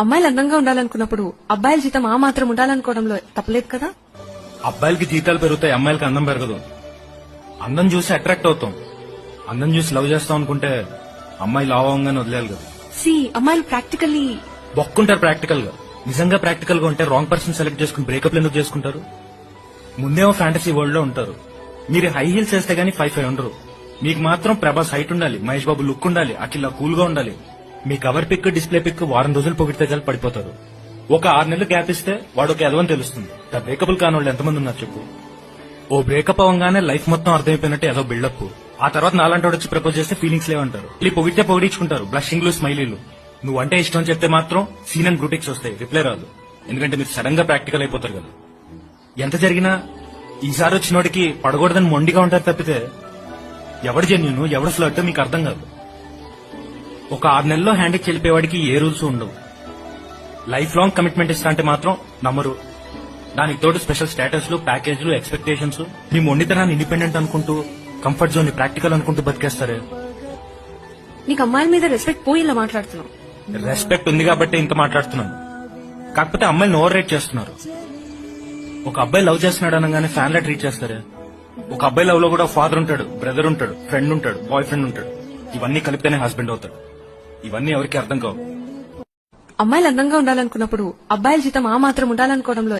అమ్మాయిలు అందంగా ఉండాలనుకున్నప్పుడు అబ్బాయిల జీతం ఆ మాత్రం ఉండాలనుకోవడంలో తప్పలేదు కదా? అబ్బాయిలకి జీతాలు పెరుగుతాయి అమ్మాయిలకి అందం పెరగదు. అందం చూసి అట్రాక్ట్ అవుతాం. అందం చూసి లవ్ చేస్తాం అనుకుంటే అమ్మాయి లావ్ అవ్వగానే వదిలేయాలి కదా. సి అమ్మాయిలు ప్రాక్టికల్లీ బొక్కుంటారు ప్రాక్టికల్గా నిజంగా ప్రాక్టికల్గా ఉంటే రాంగ్ పర్సన్ సెలెక్ట్ చేసుకుని బ్రేకప్ ఎందుకు చేసుకుంటారు? ముందేమో ఫ్యాంటసీ వరల్డ్లో ఉంటారు. మీరు హై హీల్స్ వేస్తే గానీ ఫైవ్ ఫైవ్ ఉండరు. మీకు మాత్రం ప్రభాస్ హైట్ ఉండాలి మహేష్ బాబు లుక్ ఉండాలి అఖిల కూల్గా ఉండాలి. మీ కవర్ పిక్ డిస్ప్లే పిక్ వారం రోజులు పొగిడితే చాలు పడిపోతారు. ఒక ఆరు నెలలు గ్యాప్ ఇస్తే వాడు ఒక ఎదవని తెలుస్తుంది. బ్రేకబుల్ కాని వాళ్ళు ఎంతమంది ఉన్నారు చెప్పు. ఓ బ్రేకప్ అవ్వగానే లైఫ్ మొత్తం అర్థమైపోయినట్టు ఏదో బిల్డప్ ఆ తర్వాత నాలంటి వచ్చి ప్రపోజ్ చేస్తే ఫీలింగ్స్ లేవంటారు. ఈ పొగిడితే పొగిడించుకుంటారు. బ్లషింగ్లు స్మైలీలు నువ్వు అంటే ఇష్టం చెప్తే మాత్రం సీన్ అండ్ బ్రూటిక్స్ వస్తాయి. రిప్లై రాదు. ఎందుకంటే మీరు సడన్గా ప్రాక్టికల్ అయిపోతారు కదా. ఎంత జరిగినా ఈసారి వచ్చినోడికి పడకూడదని మొండిగా ఉంటారు తప్పితే ఎవడు జెన్యును ఎవడు ఫ్లర్ట్ మీకు అర్థం కాదు. ఒక ఆరు నెలల్లో హ్యాండ్కి చెల్లిపోయేవాడికి ఏ రూల్స్ ఉండవు. లైఫ్ లాంగ్ కమిట్మెంట్ ఇస్తా అంటే మాత్రం నమ్మరు. దానికి తోడు స్పెషల్ స్టేటస్లు ప్యాకేజ్లు ఎక్స్పెక్టేషన్స్. మీ మొండితనాన్ని ఇండిపెండెంట్ అనుకుంటూ కంఫర్ట్ జోన్ని ప్రాక్టికల్ అనుకుంటూ బతికేస్తారే. నీకు అమ్మాయిల మీద రెస్పెక్ట్ పోయి ఇలా మాట్లాడుతున్నావు. రెస్పెక్ట్ ఉంది కాబట్టి ఇంత మాట్లాడుతున్నాను. కాకపోతే అమ్మాయిని ఓవర్ రేట్ చేస్తున్నారు. ఒక అబ్బాయి లవ్ చేస్తున్నాడు అనగానే ఫ్యాన్ లా ట్రీట్ చేస్తారే. ఒక అబ్బాయి లవ్లో కూడా ఫాదర్ ఉంటాడు బ్రదర్ ఉంటాడు ఫ్రెండ్ ఉంటాడు బాయ్ ఫ్రెండ్ ఉంటాడు. ఇవన్నీ కలిపితేనే హస్బెండ్ అవుతాడు. ఇవన్నీ ఎవరికి అర్థం కావు. అమ్మాయిలు అందంగా ఉండాలనుకున్నప్పుడు అబ్బాయిల జీతం ఆ మాత్రం ఉండాలనుకోవడంలో